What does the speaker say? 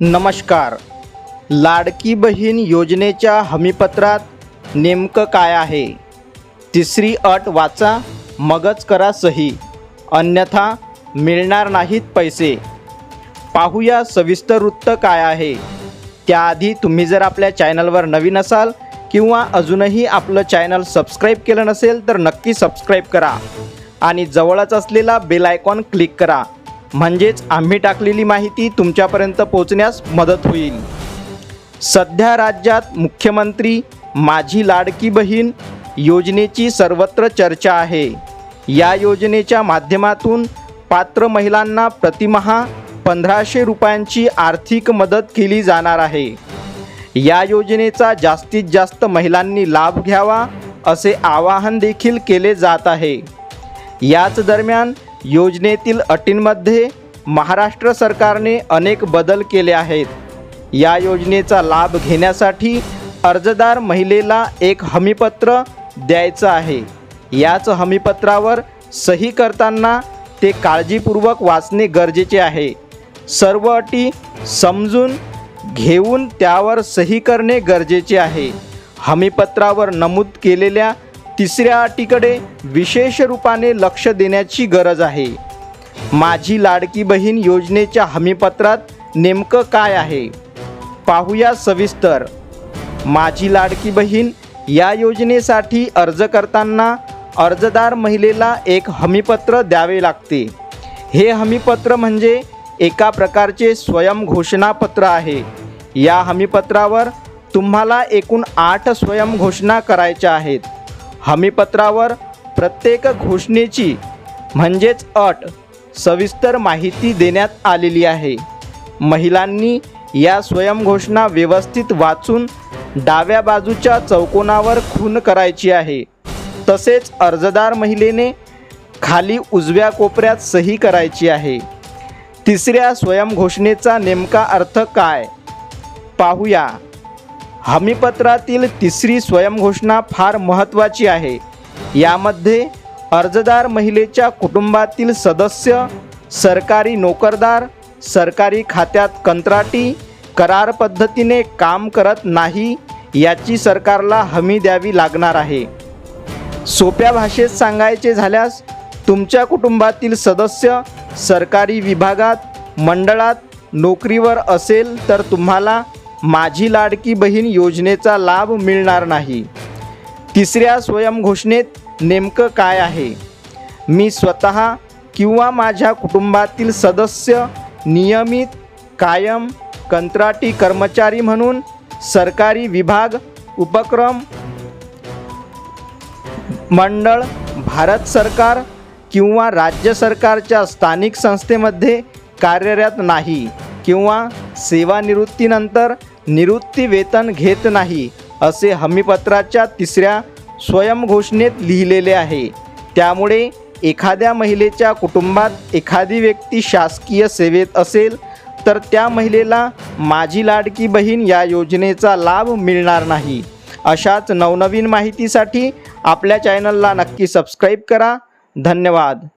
नमस्कार. लाडकी बहीण योजनेच्या हमीपत्रात नेमकं काय आहे? तिसरी अट वाचा मगच करा सही. अन्यथा मिळणार नाहीत पैसे. पाहूया सविस्तर वृत्त काय आहे. त्याआधी तुम्ही जर आपल्या चॅनलवर नवीन असाल किंवा अजूनही आपलं चॅनल सबस्क्राईब केलं नसेल तर नक्की सबस्क्राईब करा आणि जवळच असलेला बेल आयकॉन क्लिक करा. म्हणजेच आम्ही टाकलेली माहिती तुमच्यापर्यंत पोहोचण्यास मदत होईल. सध्या राज्यात मुख्यमंत्री माझी लाडकी बहीण योजनेची सर्वत्र चर्चा आहे. या योजनेच्या माध्यमातून पात्र महिलांना प्रतिमहा पंधराशे रुपयांची आर्थिक मदत केली जाणार आहे. या योजनेचा जास्तीत जास्त महिलांनी लाभ घ्यावा असे आवाहन देखील केले जात आहे. याच दरम्यान योजनेतील अटींमध्ये महाराष्ट्र सरकारने अनेक बदल केले आहेत. या योजनेचा लाभ घेण्यासाठी अर्जदार महिलेला एक हमीपत्र द्यायचं आहे. याच हमीपत्रावर सही करताना ते काळजीपूर्वक वाचणे गरजेचे आहे. सर्व अटी समजून घेऊन त्यावर सही करणे गरजेचे आहे. हमीपत्रावर नमूद केलेल्या तिसऱ्या अटीकडे विशेष रूपाने लक्ष देण्याची गरज आहे. माझी लाडकी बहीण योजनेच्या हमीपत्रात नेमकं काय आहे? पाहूया सविस्तर. माझी लाडकी बहीण या योजनेसाठी अर्ज करताना अर्जदार महिलेला एक हमीपत्र द्यावे लागते. हे हमीपत्र म्हणजे एका प्रकारचे स्वयंघोषणापत्र आहे. या हमीपत्रावर तुम्हाला एकूण आठ स्वयंघोषणा करायच्या आहेत. हमीपत्रावर प्रत्येक घोषणेची म्हणजेच अट सविस्तर माहिती देण्यात आलेली आहे. महिलांनी या स्वयंघोषणा व्यवस्थित वाचून डाव्या बाजूच्या चौकोनावर खून करायची आहे. तसेच अर्जदार महिलेने खाली उजव्या कोपऱ्यात सही करायची आहे. तिसऱ्या स्वयंघोषणेचा नेमका अर्थ काय? पाहूया. हमीपत्रातील तिसरी स्वयंघोषणा फार महत्त्वाची आहे. यामध्ये अर्जदार महिलेच्या कुटुंबातील सदस्य सरकारी नोकरदार सरकारी खात्यात कंत्राटी करार पद्धतीने काम करत नाही याची सरकारला हमी द्यावी लागणार आहे. सोप्या भाषेत सांगायचे झाल्यास तुमच्या कुटुंबातील सदस्य सरकारी विभागात मंडळात नोकरीवर असेल तर तुम्हाला माझी लाडकी बहीण योजनेचा लाभ मिळणार नाही. तिसऱ्या स्वयंघोषणेत नेमकं काय आहे? मी स्वतः किंवा माझ्या कुटुंबातील सदस्य नियमित कायम कंत्राटी कर्मचारी म्हणून सरकारी विभाग उपक्रम मंडळ भारत सरकार किंवा राज्य सरकारच्या स्थानिक संस्थेमध्ये कार्यरत नाही किंवा सेवानिवृत्तीनंतर निवृत्ती वेतन घेत नाही असे हमीपत्राच्या तिसऱ्या स्वयंघोषणेत लिहिलेले आहे. त्यामुळे एखाद्या महिलेच्या कुटुंबात एखादी व्यक्ती शासकीय सेवेत असेल तर त्या महिलेला माझी लाडकी बहीण या योजनेचा लाभ मिळणार नाही. अशाच नवनवीन माहितीसाठी आपल्या चॅनलला नक्की सबस्क्राईब करा. धन्यवाद.